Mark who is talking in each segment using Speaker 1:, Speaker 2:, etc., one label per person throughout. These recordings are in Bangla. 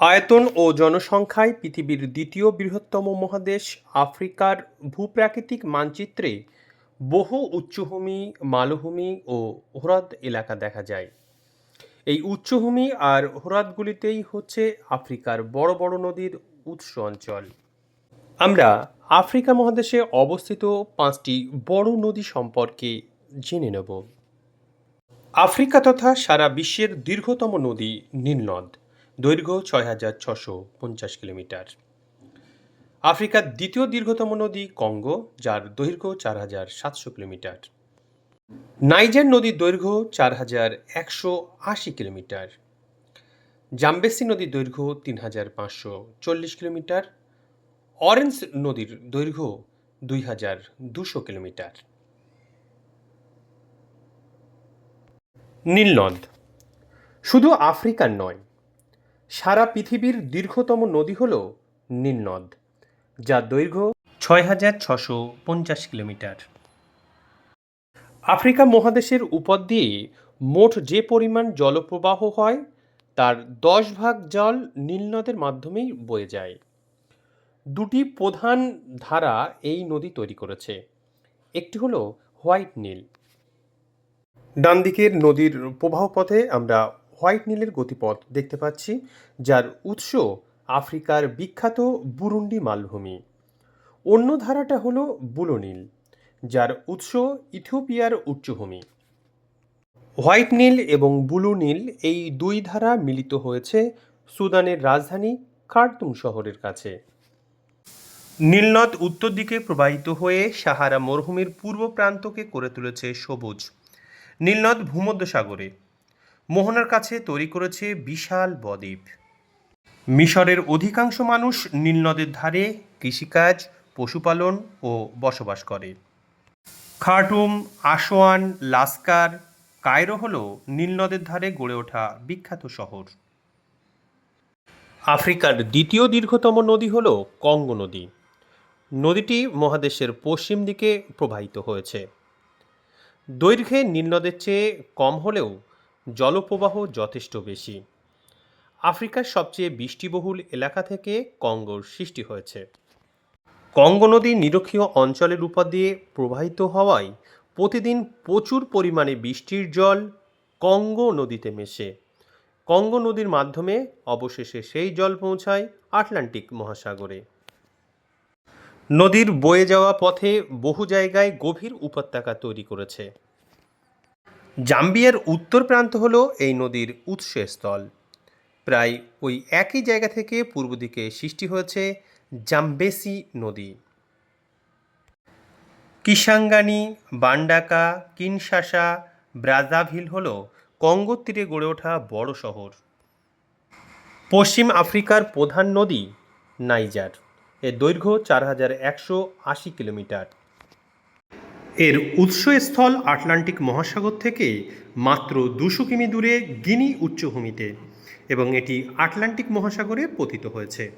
Speaker 1: আয়তন ও জনসংখ্যায় পৃথিবীর দ্বিতীয় বৃহত্তম মহাদেশ আফ্রিকার ভূপ্রাকৃতিক মানচিত্রে বহু উচ্চভূমি, মালভূমি ও হ্রদ এলাকা দেখা যায়। এই উচ্চভূমি আর হ্রদগুলিতেই হচ্ছে আফ্রিকার বড় বড় নদীর উৎস অঞ্চল। আমরা আফ্রিকা মহাদেশে অবস্থিত পাঁচটি বড় নদী সম্পর্কে জেনে নেব। আফ্রিকা তথা সারা বিশ্বের দীর্ঘতম নদী নীলনদ। দৈর্ঘ্য ছয় হাজার ছশো পঞ্চাশ কিলোমিটার। আফ্রিকার দ্বিতীয় দীর্ঘতম নদী কঙ্গো, যার দৈর্ঘ্য চার হাজার সাতশো কিলোমিটার। নাইজার নদীর দৈর্ঘ্য চার হাজার একশো আশি কিলোমিটার। জাম্বেসি নদীর দৈর্ঘ্য তিন হাজার পাঁচশো চল্লিশ কিলোমিটার। অরেঞ্জ নদীর দৈর্ঘ্য দুই হাজার দুশো কিলোমিটার। নীলনদ। শুধু আফ্রিকার নয় সারা পৃথিবীর দীর্ঘতম নদী হল নীলনদ যার দৈর্ঘ্য ছয় হাজার ছশো পঞ্চাশ কিলোমিটার। আফ্রিকা মহাদেশের উপর দিয়ে মোট যে পরিমাণ জলপ্রবাহ হয়, তার দশ ভাগ জল নীলনদের মাধ্যমেই বয়ে যায়। দুটি প্রধান ধারা এই নদী তৈরি করেছে, একটি হলো হোয়াইট নীল। ডান দিকের নদীর প্রবাহ পথে আমরা হোয়াইট নীলের গতিপথ দেখতে পাচ্ছি, যার উৎস আফ্রিকার বিখ্যাত বুরুন্ডি মালভূমি। অন্য ধারাটা হলো বুলো নীল, যার উৎস ইথিওপিয়ার উচ্চভূমি। হোয়াইট নীল এবং ব্লু নীল এই দুই ধারা মিলিত হয়েছে সুদানের রাজধানী খার্তুম শহরের কাছে। নীলনদ উত্তর দিকে প্রবাহিত হয়ে সাহারা মরুভূমির পূর্ব প্রান্তকে করে তুলেছে সবুজ। নীলনদ ভূমধ্যসাগরে। মোহনার কাছে তৈরি করেছে বিশাল বদ্বীপ। মিশরের অধিকাংশ মানুষ নীলনদের ধারে কৃষিকাজ, পশুপালন ও বসবাস করে। খার্টুম, আসোয়ান, লাস্কার, কায়রো হল নীলনদের ধারে গড়ে ওঠা বিখ্যাত শহর। আফ্রিকার দ্বিতীয় দীর্ঘতম নদী হল কঙ্গো নদী। নদীটি মহাদেশের পশ্চিম দিকে প্রবাহিত হয়েছে। দৈর্ঘ্যে নীলনদের চেয়ে কম হলেও জলপ্রবাহ যথেষ্ট বেশি। আফ্রিকার সবচেয়ে বৃষ্টিবহুল এলাকা থেকে কঙ্গোর সৃষ্টি হয়েছে। কঙ্গো নদী নিরক্ষীয় অঞ্চলের উপর দিয়ে প্রবাহিত হওয়ায় প্রতিদিন প্রচুর পরিমাণে বৃষ্টির জল কঙ্গো নদীতে মেশে। কঙ্গো নদীর মাধ্যমে অবশেষে সেই জল পৌঁছায় আটলান্টিক মহাসাগরে। নদীর বয়ে যাওয়া পথে বহু জায়গায় গভীর উপত্যকা তৈরি করেছে। জাম্বিয়ার উত্তর প্রান্ত হল এই নদীর উৎসস্থল। প্রায় ওই একই জায়গা থেকে পূর্ব দিকে সৃষ্টি হয়েছে জাম্বেসি নদী। কিসাঙ্গানি বান্ডাকা, কিনশাসা, ব্রাজাভিল হল কঙ্গোর তীরে গড়ে ওঠা বড় শহর। পশ্চিম আফ্রিকার প্রধান নদী নাইজার। এর দৈর্ঘ্য চার হাজার একশো আশি কিলোমিটার। এর উৎসস্থল আটলান্টিক মহাসাগর থেকে মাত্র দুশো কিমি দূরে গিনি উচ্চভূমিতে এবং এটি আটলান্টিক মহাসাগরে পতিত হয়েছে।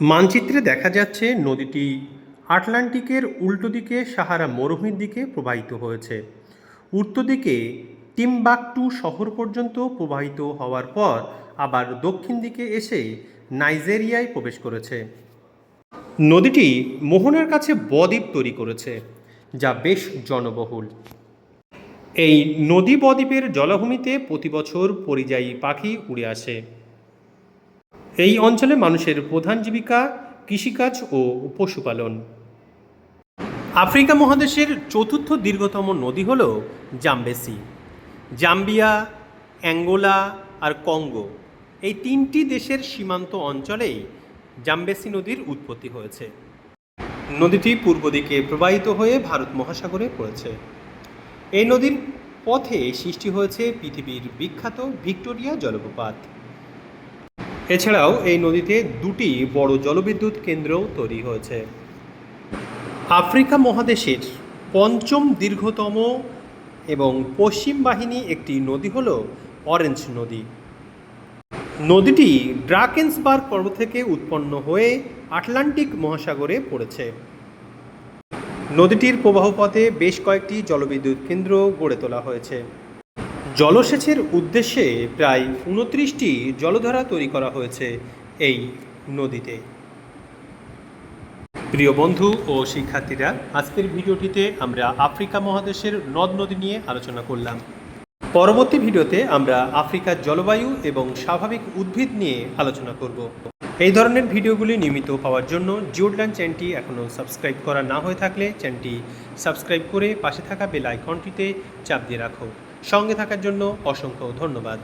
Speaker 1: মানচিত্রে দেখা যাচ্ছে নদীটি আটলান্টিকের উল্টো দিকে সাহারা মরুভূমির দিকে প্রবাহিত হয়েছে। উত্তর দিকে টিমবাকটু শহর পর্যন্ত প্রবাহিত হওয়ার পর আবার দক্ষিণ দিকে এসে নাইজেরিয়ায় প্রবেশ করেছে। নদীটি মোহনার কাছে বদ্বীপ তৈরি করেছে, যা বেশ জনবহুল। এই নদী বদ্বীপের জলাভূমিতে প্রতি বছর পরিযায়ী পাখি উড়ে আসে। এই অঞ্চলে মানুষের প্রধান জীবিকা কৃষিকাজ ও পশুপালন। আফ্রিকা মহাদেশের চতুর্থ দীর্ঘতম নদী হল জাম্বেসি। জাম্বিয়া, অ্যাঙ্গোলা আর কঙ্গো এই তিনটি দেশের সীমান্ত অঞ্চলেই জাম্বেসি নদীর উৎপত্তি হয়েছে। নদীটি পূর্ব দিকে প্রবাহিত হয়ে ভারত মহাসাগরে পড়েছে। এই নদীর পথে সৃষ্টি হয়েছে পৃথিবীর বিখ্যাত ভিক্টোরিয়া জলপ্রপাত। এছাড়াও এই নদীতে দুটি বড় জলবিদ্যুৎ কেন্দ্রও তৈরি হয়েছে। আফ্রিকা মহাদেশের পঞ্চম দীর্ঘতম এবং পশ্চিম বাহিনী একটি নদী হল অরেঞ্জ নদী। নদীটি ড্রাকেন্সবার্গ পর্বত থেকে উৎপন্ন হয়ে আটলান্টিক মহাসাগরে পড়েছে। নদীটির প্রবাহপথে বেশ কয়েকটি জলবিদ্যুৎ কেন্দ্র গড়ে তোলা হয়েছে। জলসেচের উদ্দেশ্যে প্রায় উনত্রিশটি জলধারা তৈরি করা হয়েছে এই নদীতে। প্রিয় বন্ধু ও শিক্ষার্থীরা, আজকের ভিডিওটিতে আমরা আফ্রিকা মহাদেশের নদ নদী নিয়ে আলোচনা করলাম। পরবর্তী ভিডিওতে আমরা আফ্রিকার জলবায়ু এবং স্বাভাবিক উদ্ভিদ নিয়ে আলোচনা করব। এই ধরনের ভিডিওগুলি নিয়মিত পাওয়ার জন্য জিওডলান চ্যানেলটি এখনও সাবস্ক্রাইব করা না হয়ে থাকলে চ্যানেলটি সাবস্ক্রাইব করে পাশে থাকা বেল আইকনটিতে চাপ দিয়ে রাখো। সঙ্গে থাকার জন্য অসংখ্য ধন্যবাদ।